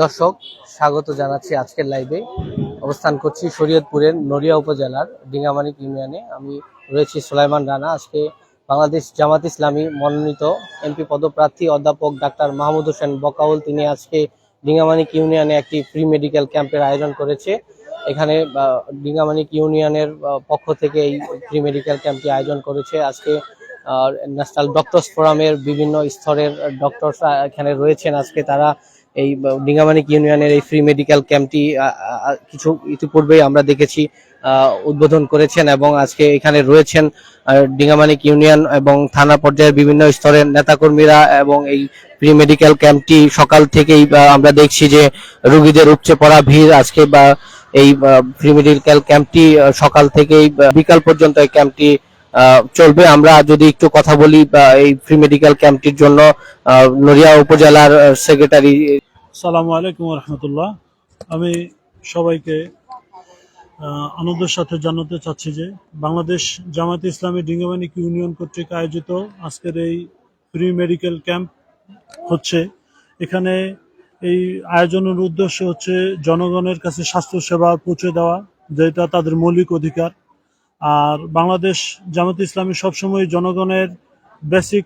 দর্শক, স্বাগত জানাচ্ছি আজকের লাইভে অবস্থান করছি শরীয়তপুরের নড়িয়া উপজেলার ডিঙ্গামানিক ইউনিয়নে। আমি রয়েছি সুলাইমান রানা। আজকে বাংলাদেশ জামাত ইসলামী মনোনীত এমপি পদপ্রার্থী অধ্যাপক ডাক্তার মাহমুদ হোসেন বকাউল। তিনি আজকে ডিঙ্গামানিক ইউনিয়নে একটি ফ্রি মেডিকেল ক্যাম্পের আয়োজন করেছে। এখানে ডিঙ্গামানিক ইউনিয়নের পক্ষ থেকে এই ফ্রি মেডিকেল ক্যাম্পটি আয়োজন করেছে। আজকে ন্যাশনাল ডক্টরস ফোরামের বিভিন্ন স্তরের ডক্টর এখানে রয়েছেন আজকে তারা। এই ডিঙ্গামানিক ইউনিয়নের এই ফ্রি মেডিকেল ক্যাম্পটি কিছু ইতিপূর্বেই আমরা দেখেছি উদ্বোধন করেছেন এবং আজকে এখানে রয়েছেন ডিঙ্গামানিক ইউনিয়ন এবং থানা পর্যায়ের বিভিন্ন স্তরের নেতাকর্মীরা এবং এই প্রি মেডিকেল ক্যাম্পটি সকাল থেকেই আমরা দেখছি যে রোগীদের উপচে পড়া ভিড় আজকে বা এই প্রি মেডিকেল ক্যাম্পটি সকাল থেকেই বিকাল পর্যন্ত এই ক্যাম্পটি চলবে। আমরা যদি একটু কথা বলি, বা এই ফ্রি মেডিকেল ক্যাম্পটির জন্য নড়িয়া উপজেলার সেক্রেটারি সালামু আলাইকুম রহমতুল্লাহ। আমি সবাইকে আনন্দের সাথে জানাতে চাচ্ছি যে বাংলাদেশ জামায়াতে ইসলামী ডিঙ্গামানিক ইউনিয়ন কর্তৃক আয়োজিত আজকের এই ফ্রি মেডিকেল ক্যাম্প হচ্ছে। এখানে এই আয়োজনের উদ্দেশ্য হচ্ছে জনগণের কাছে স্বাস্থ্য সেবা পৌঁছে দেওয়া, যেটা তাদের মৌলিক অধিকার। আর বাংলাদেশ জামাত ইসলামী সবসময় জনগণের বেসিক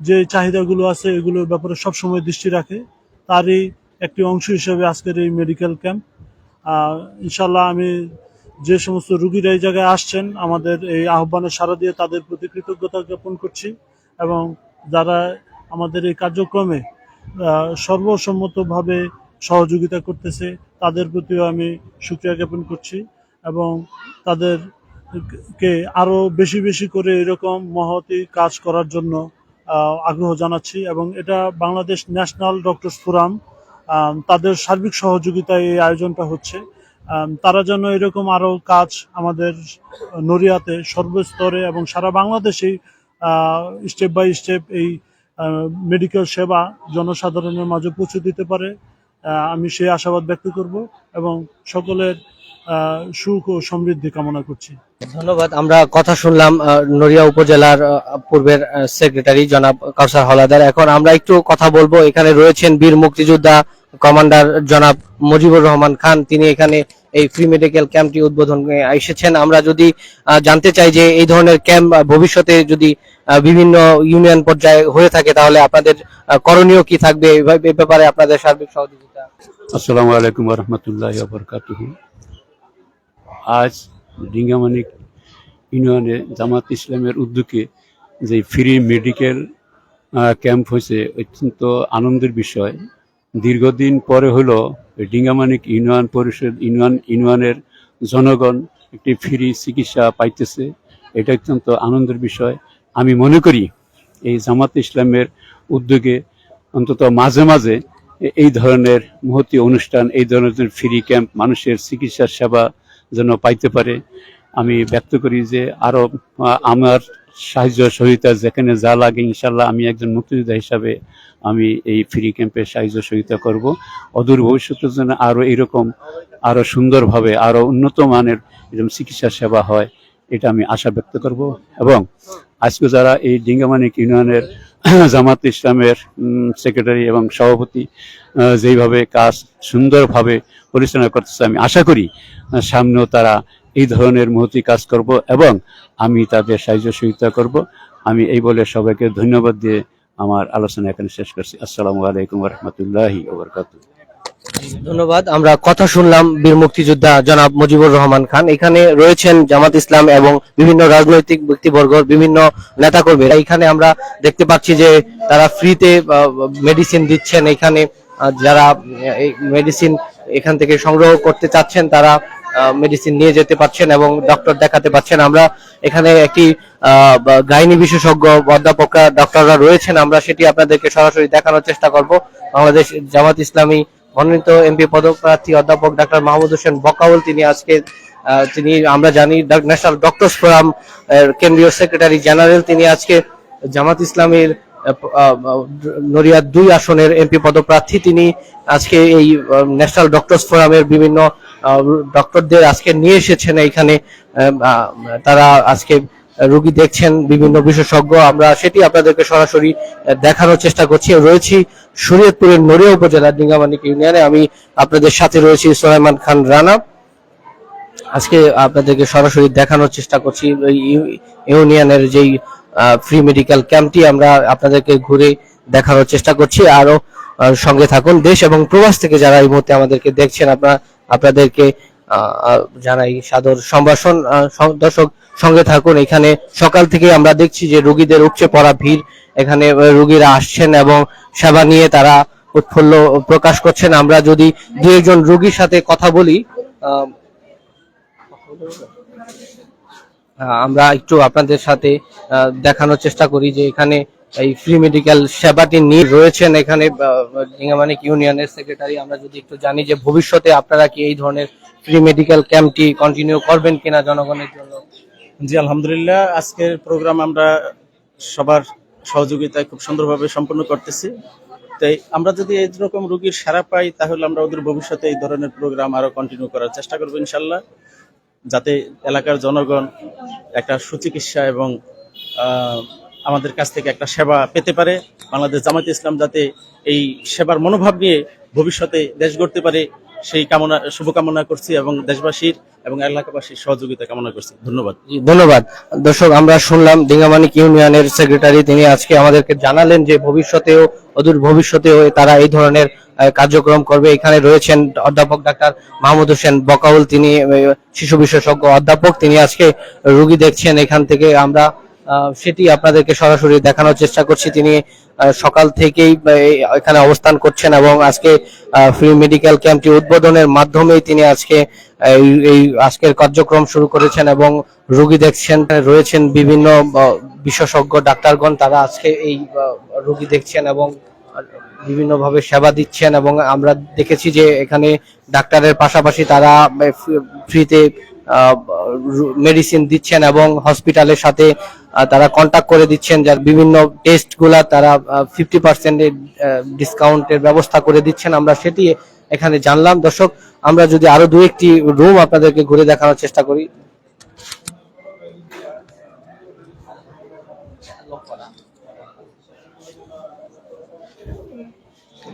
যে চাহিদাগুলো আছে, এগুলোর ব্যাপারে সবসময় দৃষ্টি রাখে। তারই একটি অংশ হিসেবে আজকের এই মেডিকেল ক্যাম্প ইনশাল্লাহ আমি যে সমস্ত রুগীরা এই জায়গায় আসছেন, আমাদের এই আহ্বানে সাড়া দিয়ে তাদের প্রতি কৃতজ্ঞতা জ্ঞাপন করছি এবং যারা আমাদের এই কার্যক্রমে সর্বসম্মতভাবে সহযোগিতা করতেছে, তাদের প্রতিও আমি সুক্রিয়া জ্ঞাপন করছি এবং তাদের কে আরও বেশি বেশি করে এরকম মহতি কাজ করার জন্য আগ্রহ জানাচ্ছি এবং এটা বাংলাদেশ ন্যাশনাল ডক্টরস ফোরাম তাদের সার্বিক সহযোগিতায় এই আয়োজনটা হচ্ছে। তারা যেন এরকম আরও কাজ আমাদের নড়িয়াতে সর্বস্তরে এবং সারা বাংলাদেশেই স্টেপ বাই স্টেপ এই মেডিকেল সেবা জনসাধারণের মাঝে পৌঁছে দিতে পারে। আমি সেই আশাবাদ ব্যক্ত করব এবং সকলের সুখ ও সমৃদ্ধি কামনা করছি। ধন্যবাদ। আমরা কথা শুনলাম আহ, নড়িয়া উপজেলার পূর্বের সেক্রেটারি জনাব কাউসার হলাদার এখন আমরা একটু কথা বলব এখানে রয়েছেন বীর মুক্তিযোদ্ধা কমান্ডার জনাব মুজিবুর রহমান খান। তিনি এখানে এই ফ্রি মেডিকেল ক্যাম্পটি উদ্বোধন এসেছেন। আমরা যদি আহ, জানতে চাই যে এই ধরনের ক্যাম্প ভবিষ্যতে যদি আহ, বিভিন্ন ইউনিয়ন পর্যায়ে হয়ে থাকে তাহলে আপনাদের করণীয় কি থাকবে? এই ব্যাপারে আপনাদের সার্বিক সহযোগিতা। আসসালামু আলাইকুম রহমতুল্লাহ বরকাতুহ। আজ ডিঙ্গামানিক ইউনিয়নে জামাত ইসলামের উদ্যোগে যে ফ্রি মেডিকেল ক্যাম্প হয়েছে, অত্যন্ত আনন্দের বিষয়। দীর্ঘদিন পরে হলো ডিঙ্গামানিক ইউনিয়ন পরিষদ, ইউনিয়ন, ইউনিয়নের জনগণ একটি ফ্রি চিকিৎসা পাইতেছে। এটা অত্যন্ত আনন্দের বিষয়। আমি মনে করি এই জামাত ইসলামের উদ্যোগে অন্তত মাঝে মাঝে এই ধরনের মহতি অনুষ্ঠান, এই ধরনের ফ্রি ক্যাম্প, মানুষের চিকিৎসা সেবা যেন পাইতে পারে। আমি ব্যক্ত করি যে আরও আমার সাহায্য সহিতা যেখানে যা লাগে ইনশাল্লাহ আমি একজন মুক্তিযোদ্ধা হিসাবে আমি এই ফ্রি ক্যাম্পে সাহায্য সহিতা করব। অদূর ভবিষ্যতের জন্য আরও এরকম আরও সুন্দরভাবে আরও উন্নত মানের এরকম চিকিৎসা সেবা হয়, এটা আমি আশা ব্যক্ত করব এবং আজকে যারা এই ডিঙ্গামানিক ইউনিয়নের জামাত ইসলামের সেক্রেটারি এবং সভাপতি যেইভাবে কাজ সুন্দরভাবে পরিচালনা করতেছে, আমি আশা করি সামনেও তারা এই ধরনের মহতি কাজ করব এবং আমি তাদের সাহায্য সহযোগিতা করব। আমি এই বলে সবাইকে ধন্যবাদ দিয়ে আমার আলোচনা এখানে শেষ করছি। আসসালামু আলাইকুম রহমতুল্লাহি ধন্যবাদ। আমরা কথা শুনলাম বীর মুক্তিযোদ্ধা জনাব মুজিবুর রহমান খান। এখানে রয়েছেন জামাত ইসলাম এবং বিভিন্ন রাজনৈতিক ব্যক্তিবর্গ, বিভিন্ন নেতাকর্মীরা। এখানে আমরা দেখতে পাচ্ছি যে তারা ফ্রিতে মেডিসিন দিচ্ছেন। এখানে যারা মেডিসিন এখান থেকে সংগ্রহ করতে চাচ্ছেন, তারা মেডিসিন নিয়ে যেতে পারছেন এবং ডক্টর দেখাতে পাচ্ছেন। আমরা এখানে একটি গাইনি বিশেষজ্ঞ অধ্যাপকরা ডক্টররা রয়েছেন। আমরা সেটি আপনাদেরকে সরাসরি দেখানোর চেষ্টা করব। বাংলাদেশ জামাত ইসলামী মনোনীত এমপি পদপ্রার্থী অধ্যাপক ডাক্তার মাহমুদ হোসেন বকাউল তিনি আজকে তিনি আমরা জানি ন্যাশনাল ডক্টরস ফোরাম কেন্দ্রীয় সেক্রেটারি জেনারেল তিনি আজকে জামাত ইসলামের আহ, দুই আসনের এমপি পদপ্রার্থী তিনি আজকে এই ন্যাশনাল ডক্টরস ফোরামের বিভিন্ন ডক্টরদের আজকে নিয়ে এসেছেন আহ, তারা আজকে রোগী দেখছেন বিভিন্ন বিশেষজ্ঞ আমরা সেটি আপনাদেরকে সরাসরি দেখানোর চেষ্টা করছি। রয়েছি শরীয়তপুরের নড়িয়া উপজেলার ডিঙ্গামানিক ইউনিয়নে। আমি আপনাদের সাথে রয়েছি সোলাইমান খান রানা। আজকে আপনাদেরকে সরাসরি দেখানোর চেষ্টা করছি। ইউনিয়নের যেই ফ্রি মেডিকেল ক্যাম্পটি আমরা আপনাদেরকে ঘুরে দেখানোর চেষ্টা করছি। আরও আহ, সঙ্গে থাকুন। দেশ এবং প্রবাস থেকে যারা এই মুহূর্তে আমাদেরকে দেখছেন আপনারা আপনাদেরকে জানাই সাদর সম্ভাষণ। দর্শক সঙ্গে থাকুন। এখানে সকাল থেকে আমরা দেখছি যে রোগীদের উপচে পড়া ভিড়। এখানে রোগীরা আসছেন এবং সেবা নিয়ে তারা উৎফুল্ল প্রকাশ করছেন। আমরা যদি দু একজন রোগীর সাথে কথা বলি আমরা একটু আপনাদের সাথে দেখানোর চেষ্টা করি যে এখানে এই ফ্রি মেডিকেল সেবাটি নিয়ে রয়েছেন। এখানে ডিঙ্গামানিক ইউনিয়নের সেক্রেটারি আমরা যদি একটু জানি যে ভবিষ্যতে আপনারা কি এই ধরনের ফ্রি মেডিকেল ক্যাম্পটি কন্টিনিউ করবেন কিনা জনগণের জন্য। জি, আলহামদুলিল্লাহ। আজকের প্রোগ্রাম আমরা সবার সহযোগিতায় খুব সুন্দরভাবে সম্পন্ন করতেছি। তাই আমরা যদি এই রকম রুগীর সারা পাই, তাহলে আমরা ওদের ভবিষ্যতে এই ধরনের প্রোগ্রাম আরও কন্টিনিউ করার চেষ্টা করব ইনশাল্লাহ। যাতে এলাকার জনগণ একটা সুচিকিৎসা এবং আমাদের কাছ থেকে একটা সেবা পেতে পারে। বাংলাদেশ জামাত ইসলাম যাতে এই সেবার মনোভাব নিয়ে ভবিষ্যতে দেশ গড়তে পারে। সেই কামনা, শুভকামনা করছি এবং দেশবাসীর এবং এলাকাবাসীর সহযোগিতা কামনা করছি। ধন্যবাদ। ধন্যবাদ। দর্শক, আমরা শুনলাম ডিঙ্গামানিক ইউনিয়নের সেক্রেটারি, তিনি আজকে আমাদেরকে জানালেন যে ভবিষ্যতেও, অদূর ভবিষ্যতেও তারা এই ধরনের কার্যক্রম করবে। এখানে রয়েছেন অধ্যাপক ডাক্তার মাহমুদ হোসেন বকাউল, তিনি শিশু বিশেষজ্ঞ অধ্যাপক। তিনি আজকে রুগী দেখছেন এখান থেকে। আমরা সেটি আপনাদেরকে সরাসরি দেখানোর চেষ্টা করছি। তিনি সকাল থেকেই এখানে অবস্থান করছেন এবং আজকে ফ্রি মেডিকেল ক্যাম্পটি উদ্বোধনের মাধ্যমেই তিনি আজকে এই আজকের কার্যক্রম শুরু করেছেন এবং রোগী দেখছেন, রয়েছেন বিভিন্ন বিশেষজ্ঞ, ডাক্তারগণ, তারা আজকে এই রোগী দেখছেন এবং বিভিন্নভাবে সেবা দিচ্ছেন এবং আমরা দেখেছি যে এখানে ডাক্তারের পাশাপাশি তারা ফ্রিতে মেডিসিন দিচ্ছেন এবং হসপিটালের সাথে তারা কন্টাক্ট করে দিচ্ছেন যার বিভিন্ন টেস্টগুলা তারা ফিফটি পার্সেন্টের ডিসকাউন্টের ব্যবস্থা করে দিচ্ছেন। আমরা সেটি এখানে জানলাম। দর্শক, আমরা যদি আরও দু একটি রুম আপনাদেরকে ঘুরে দেখানোর চেষ্টা করি।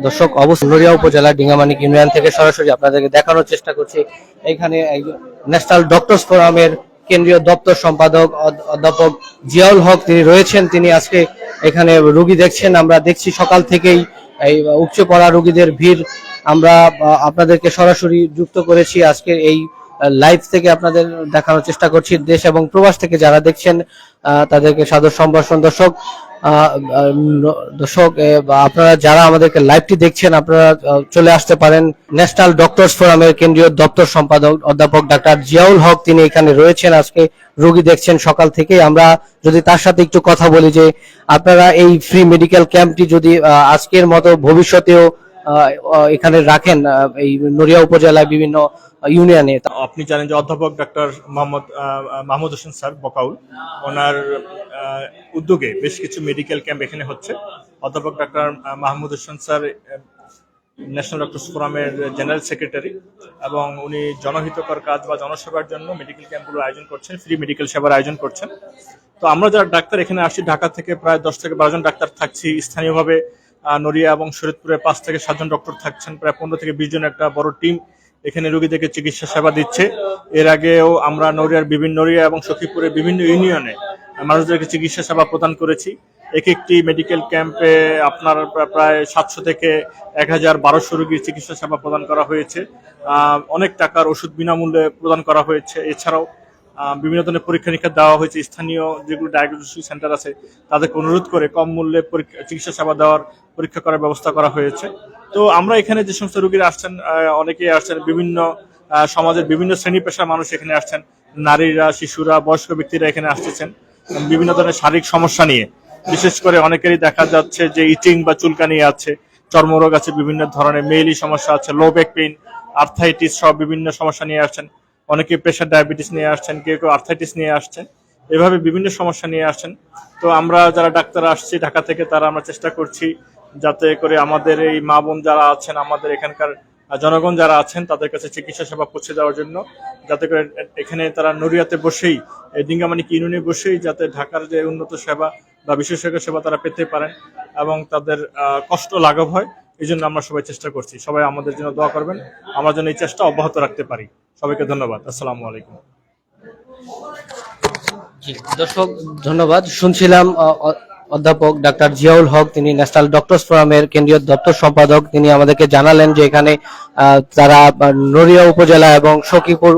দর্শক অবশ্যই নড়িয়া উপজেলা ডিঙ্গামানিক ইউনিয়ন থেকে সরাসরি আপনাদেরকে দেখানোর চেষ্টা করছি। এখানে ন্যাশনাল ডক্টরস ফোরামের কেন্দ্রীয় দপ্তর সম্পাদক অধ- অধ্যাপক জিয়াউল হক তিনি রয়েছেন। তিনি আজকে এখানে রুগী দেখছেন, আমরা দেখছি সকাল থেকেই এই উপচে পড়া রুগীদের ভিড়। আমরা আপনাদেরকে সরাসরি যুক্ত করেছি আজকে এই লাইভ থেকে আপনাদের দেখানোর চেষ্টা করছি দেশ এবং প্রবাস থেকে যারা দেখছেন তাদেরকে সাদর সম্ভাষণ। দর্শক দর্শক আপনারা যারা আমাদেরকে লাইভটি দেখছেন, আপনারা চলে আসতে পারেন ন্যাশনাল ডক্টরস ফোরামের কেন্দ্রীয় দপ্তর সম্পাদক অধ্যাপক ডাক্তার জিয়াউল হক। তিনি এখানে রয়েছেন। আজকে রোগী দেখছেন সকাল থেকে আমরা যদি তার সাথে একটু কথা বলি যে, আপনারা এই ফ্রি মেডিকেল ক্যাম্পটি যদি আজকের মতো ভবিষ্যতেও এখানে রাখেন এই নড়িয়া উপজেলায় বিভিন্ন ইউনিয়নে। আপনি জানেন যে অধ্যাপক ডক্টর মোহাম্মদ মাহমুদ হোসেন স্যার, বকাউল, ওনার উদ্যোগে বেশ কিছু মেডিকেল ক্যাম্প এখানে হচ্ছে। অধ্যাপক doctor Mahmud Hossain sir national doctors ফোরামের জেনারেল সেক্রেটারি এবং উনি জনহিতকর কাজ বা জনসেবার জন্য মেডিকেল ক্যাম্পগুলোর আয়োজন করছেন, ফ্রি মেডিকেল সেবার আয়োজন করছেন। তো আমরা যারা ডাক্তার এখানে আসছি ঢাকা থেকে প্রায় দশ থেকে বারো জন ডাক্তার থাকছি। স্থানীয়ভাবে নড়িয়া এবং শরীদপুরে পাঁচ থেকে সাতজন ডক্টর থাকছেন। প্রায় পনেরো থেকে বিশ জন একটা বড় টিম এখানে রোগীদেরকে চিকিৎসা সেবা দিচ্ছে। এর আগেও আমরা নড়িয়ার বিভিন্ন, নড়িয়া এবং সখীপুরের বিভিন্ন ইউনিয়নে মানুষদেরকে চিকিৎসা সেবা প্রদান করেছি। এক একটি মেডিকেল ক্যাম্পে আপনার প্রায় সাতশো থেকে এক হাজার বারোশো রোগীর চিকিৎসা সেবা প্রদান করা হয়েছে। অনেক টাকার ওষুধ বিনামূল্যে প্রদান করা হয়েছে। এছাড়াও বিভিন্ন ধরনের পরীক্ষা নিরীক্ষা দেওয়া হয়েছে। স্থানীয় যেগুলো ডায়াগনোস্টিক সেন্টার আছে, তাদেরকে অনুরোধ করে কম মূল্যে চিকিৎসা সেবা দেওয়ার পরীক্ষা করার ব্যবস্থা করা হয়েছে। তো আমরা এখানে যে সমস্ত রোগীরা আসছেন অনেকেই আসছেন। বিভিন্ন সমাজের বিভিন্ন শ্রেণি পেশার মানুষ এখানে আসছেন। নারীরা, শিশুরা, বয়স্ক ব্যক্তিরা এখানে আসতেছেন। বিভিন্ন ধরনের শারীরিক সমস্যা নিয়ে। বিশেষ করে অনেকেরই দেখা যাচ্ছে যে ইটিং বা চুলকানি আছে, চর্মরোগ আছে, বিভিন্ন ধরনের মেইলি সমস্যা আছে লো ব্যাক পেইন আর্থাইটিস সব বিভিন্ন সমস্যা নিয়ে আসছেন। অনেকে প্রেশার ডায়াবেটিস নিয়ে আসছেন, কেউ কেউ আর্থাইটিস নিয়ে আসছেন, এভাবে বিভিন্ন সমস্যা নিয়ে আসছেন। তো আমরা যারা ডাক্তার আসছি ঢাকা থেকে, তারা আমরা চেষ্টা করছি যাতে করে আমাদের এই মা বোন যারা আছেন, আমাদের এখানকার জনগণ যারা আছেন, তাদের কাছে চিকিৎসা সেবা পৌঁছে দেওয়ার জন্য, যাতে করে এখানে তারা নড়িয়াতে বসেই ডিঙ্গামানিক ইউনিয়নে বসেই যাতে ঢাকার যে উন্নত সেবা বা বিশেষজ্ঞ সেবা তারা পেতে পারেন এবং তাদের কষ্ট লাঘব হয়। এই জন্য আমরা সবাই চেষ্টা করছি। সবাই আমাদের জন্য দোয়া করবেন। আমরা যেন এই চেষ্টা অব্যাহত রাখতে পারি। সবাইকে ধন্যবাদ। আসসালামু আলাইকুম। দর্শক ধন্যবাদ। শুনছিলাম অধ্যাপক ডাক্তার জিয়াউল হক তিনি ন্যাশনাল ডক্টরস ফোরামের কেন্দ্রীয় দপ্তর সম্পাদক। তিনি আমাদেরকে জানালেন যে এখানে তারা নড়িয়া উপজেলা এবং সখীপুর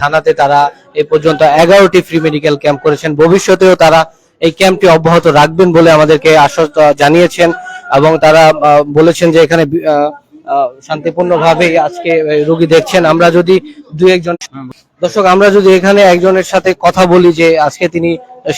থানাতে তারা এ পর্যন্ত এগারোটি ফ্রি মেডিকেল ক্যাম্প করেছেন। ভবিষ্যতেও তারা এই ক্যাম্পটি অব্যাহত রাখবেন বলে আমাদেরকে আশ্বাস আহ, জানিয়েছেন। এবং তারা বলেছেন যে এখানে শান্তিপূর্ণভাবে আজকে রোগী দেখছেন। আমরা যদি দুই একজন দর্শক আমরা যদি এখানে একজনের সাথে কথা বলি যে আজকে তিনি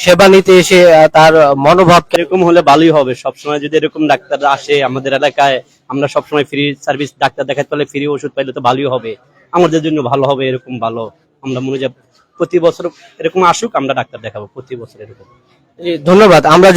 সেবা নিতে এসে তার মনোভাব এরকম হলে ভালোই হবে। সবসময় যদি এরকম ডাক্তার আসে আমাদের এলাকায় আমরা সবসময় ফ্রি সার্ভিস ডাক্তার দেখাতে পারলে ফ্রি ওষুধ পাইলে তো ভালোই হবে। আমাদের জন্য ভালো হবে এরকম ভালো। আমরা মনে প্রতি বছর এরকম আসুক আমরা ডাক্তার দেখাবো প্রতি বছর এরকম। ধন্যবাদ। আমরা যদি